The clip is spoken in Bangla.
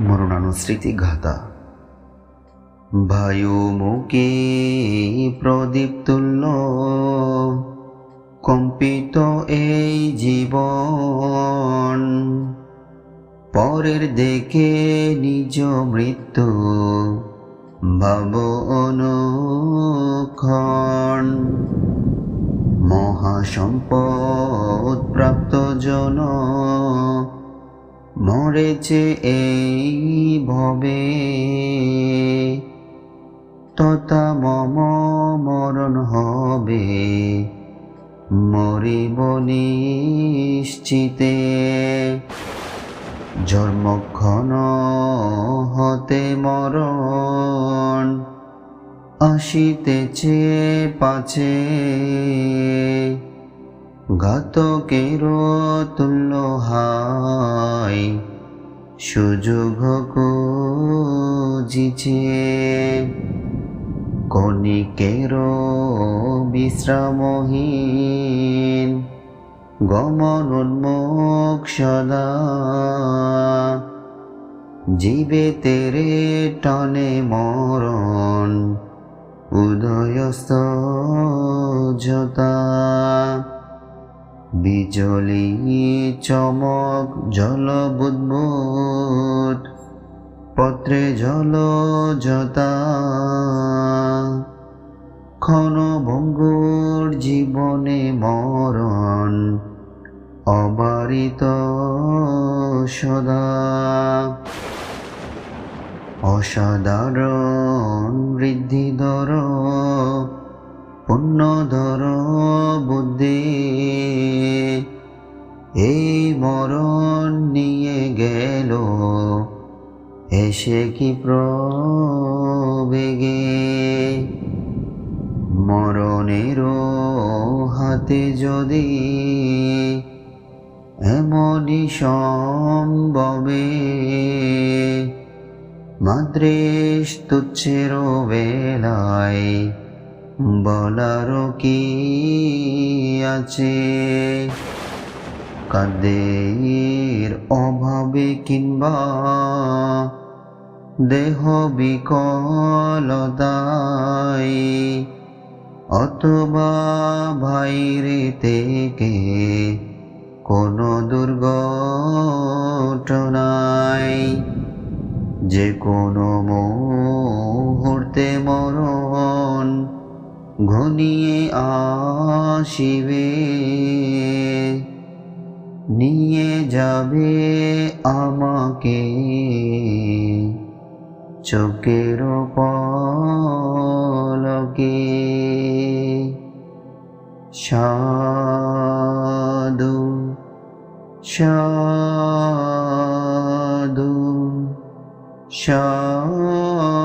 মরণানুস্মৃতি ঘাতা বায়ুমুখী প্রদীপ্তুল্য, কম্পিত এই জীবন। পরের দেখে নিজ মৃত্যু ভাব অনুক্ষণ মহাসম্পদ প্রাপ্ত জন মরেছে এই ভবে। তথা মম মরণ হবে। মরিব নিশ্চিতে। জন্মক্ষণ হতে মরণ আসিতেছে পাছে। ঘাতকের তুল্য হাই সুযোগ খুঁজিছে। কণিকের বিশ্রামহীন গমন উন্মুখ সদা। জীবে তেরে টনে মরণ উদয়স্ত যতা বিজলি চমক জল বুদ্বুদ পত্রে জল যতা ক্ষণ ভঙ্গুর জীবনে মরণ অবারিত সদা। অসাধারণ বৃদ্ধিধর পুণ্যধর বুদ্ধি। এই মরণ নিয়ে গেল। এসে কি প্রবেগে? মরণের হাতে যদি এমনই সম্ভবে মাদ্রেশ তুচ্ছের বেলায় বলার কি আছে? কাদের অভাবে কিংবা দেহ বিকলতায়, অথবা ভাইরে থেকে কোনো দুর্ঘটনায়, যে কোনো মুহূর্তে মরণ ঘনিয়ে আসিবে। নিয়ে যাবে আমাকে। চোখের পলকে সাধু সাধু সাধু।